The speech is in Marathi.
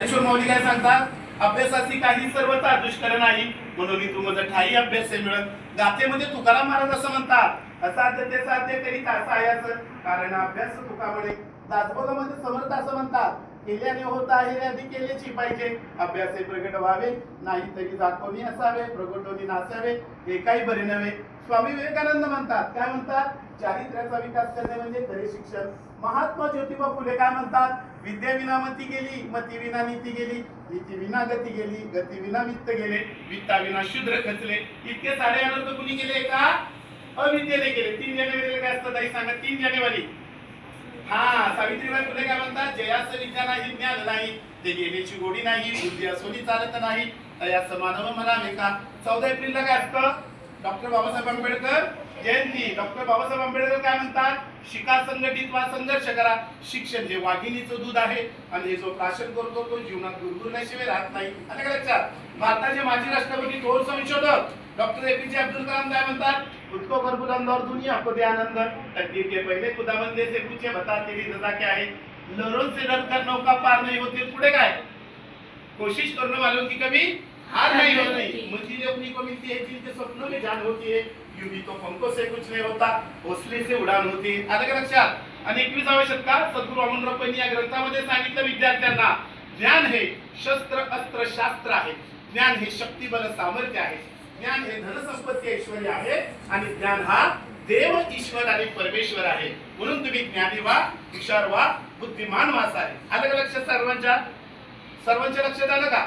ज्ञानेश्वर माऊली काय सांगतात? अभ्यासाची काही सर्वता दुष्कर नाही. म्हणून तू माझं ठाई अभ्यास मिळत. गाथेमध्ये तुकाराम महाराज असं म्हणतात असाध्य ते साध्य करीत असं आहे असं कारण अभ्यास तुकामुळे दासबोधामध्ये समर्थ असं म्हणतात. केल्याने होत आहे आधी केल्याची पाहिजे. अभ्यास प्रगट व्हावे नाही तरी दाखवणी असावे प्रगटोनी नासावे हे काही बरे नव्हे. स्वामी विवेकानंद म्हणतात काय म्हणतात? चारित्र्याचा विकास करणे म्हणजे खरे शिक्षण. महात्मा ज्योतिबा फुले काय म्हणतात? विद्या विना मती गेली मती विना नीती गेली नीती विना गती गेली गती विना वित्त गेले वित्ता विना शूद्र खचले. इतके साडे अनर्थ कुणी गेले? का अविद्येने गेले. तीन जानेवारीला काय असतं ताई? सांगा तीन जानेवारी. हा सावित्रीबाई फुले काय म्हणतात? जयाचं विज्ञान नाही ज्ञान नाही ते गेलेची गोडी नाही बुद्धी असोनी चालत नाही. तयाचं मानव म्हणावे का चौदा एप्रिलला काय असतं? डॉक्टर बाबासाहेब आंबेडकर जयंती. डॉक्टर बाबासाहेब आंबेडकर काय म्हणतात? शिका संघटित वा संघर्ष करा. शिक्षण हे वाघिणीचं दूध आहे. आणि हे जो प्राशन करतो तो जीवनात गुरगुरल्याशिवाय राहत नाही. आता काय लक्षात? भारताचे माजी राष्ट्रपती थोर संशोधक डॉक्टर एपीजे अब्दुल कलाम काय म्हणतात खुद को कर बुलंद और दुनिया को दे आनंद तकदीर के पहले खुदाबंदे से पूछे बता तेरी रजा क्या है। लहरों से डरकर नौका पार नहीं होती पुढे काय कोशिश करने वालों की कभी हार नहीं हो रही मंजिलें उन्हीं को मिलती है जिनके सपनों में जान होती है। यूं भी तो पंखों से कुछ नहीं होता हौसले से उडान होती है। आलं का लक्षात आणि एकविसाव्या शतकात सद्गुरू अमोलराव पैनी या ग्रंथामध्ये सांगितलं विद्यार्थ्यांना ज्ञान हे शस्त्र अस्त्र शास्त्र आहे. ज्ञान हे शक्तिबल सामर्थ्य आहे. ज्ञान हे धनसंपत्ती ऐश्वर्य आहे आणि ज्ञान हा देव ईश्वर आणि परमेश्वर आहे. म्हणून तुम्ही ज्ञानी व्हा हुशार व्हा बुद्धिमान व्हा आहे आलं का लक्षात सर्वांच्या? सर्वांच्या लक्षात आलं का?